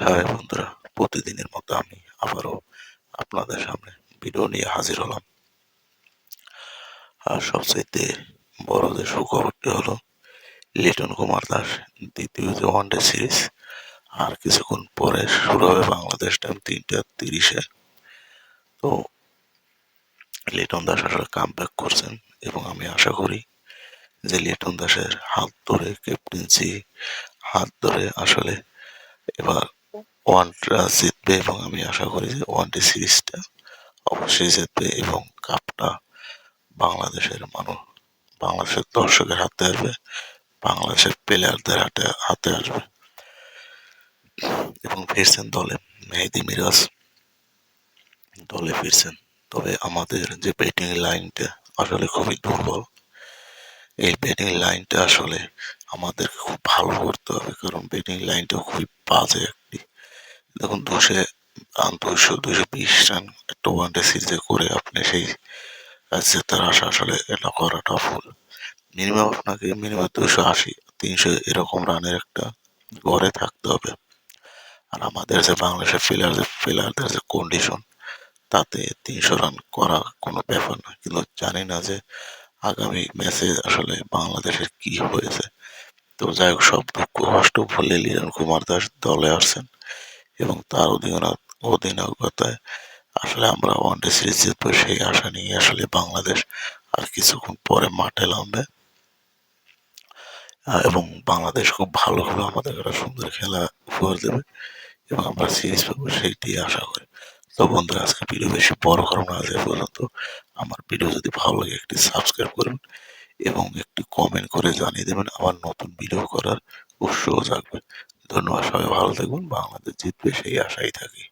হ্যাঁ বন্ধুরা, প্রতিদিনের মতো আমি আবারও আপনাদের সামনে ভিডিও নিয়ে হাজির হলাম। আর সবচাইতে বড় যে সুখবরটি হলো, লিটন কুমার দাস দ্বিতীয় যে ওয়ানডে সিরিজ আর কিছুক্ষণ পরে শুরু হবে বাংলাদেশ টাইম তিনটা তিরিশে। তো লিটন দাস আসলে কাম ব্যাক করছেন এবং আমি আশা করি যে লিটন দাসের হাত ধরে ক্যাপ্টেন্সি হাত ধরে আসলে এবার ওয়ানটা জিতবে এবং আমি আশা করি যে ওয়ানডে সিরিজটা অবশ্যই জিতবে এবং কাপটা বাংলাদেশের মানুষ বাংলাদেশের দর্শকের হাতে আসবে, বাংলাদেশের প্লেয়ারদের হাতে হাতে আসবে। এবং ফিরছেন দলে মেহেদি মিরাজ। দলে ফিরছেন। তবে আমাদের যে ব্যাটিং লাইনটা আসলে খুবই দুর্বল। এই ব্যাটিং লাইনটা আসলে আমাদেরকে খুব ভালো করতে হবে, কারণ ব্যাটিং লাইনটা খুবই বাজে একটি দেখুন, দুশো দুইশো দুইশো বিশ রান একটা ওয়ানডে সিরিজে করে আপনি সেই জেতার আশা আসলে এটা করাটা ভুল। মিনিমাম আপনাকে মিনিমাম দুশো আশি, তিনশো এরকম রানের একটা গড়ে থাকতে হবে। আর আমাদের যে বাংলাদেশের প্লেয়ারদের প্লেয়ারদের যে কন্ডিশন তাতে তিনশো রান করা কোনো ব্যাপার না। কিন্তু জানি না যে আগামী ম্যাচে আসলে বাংলাদেশের কি হয়েছে। তো যাই হোক, সব দুঃখ কষ্ট ভুলে লিটন কুমার দাস দলে আসছেন। এবং তার অধিনায়কতায় আসলে আমরা ওয়ানডে সিরিজ জিতবো সেই আশা নিয়ে আসলে বাংলাদেশ আর কিছুক্ষণ পরে মাঠে নামবে। এবং বাংলাদেশ খুব ভালো ভালো আমাদের একটা সুন্দর খেলা উপহার দেবে এবং আমরা সিরিজ পাবো সেইটি আশা করি। তো বন্ধুরা, আজকে ভিডিও বেশি বড় করো না, আজ পর্যন্ত। আমার ভিডিও যদি ভালো লাগে, একটি সাবস্ক্রাইব করুন এবং একটি কমেন্ট করে জানিয়ে দেবেন, আমার নতুন ভিডিও করার উৎসাহ থাকবে ধন্যবাদ সবাই ভালো থাকবেন। বাংলাদেশ জিতবে সেই আশাই থাকি।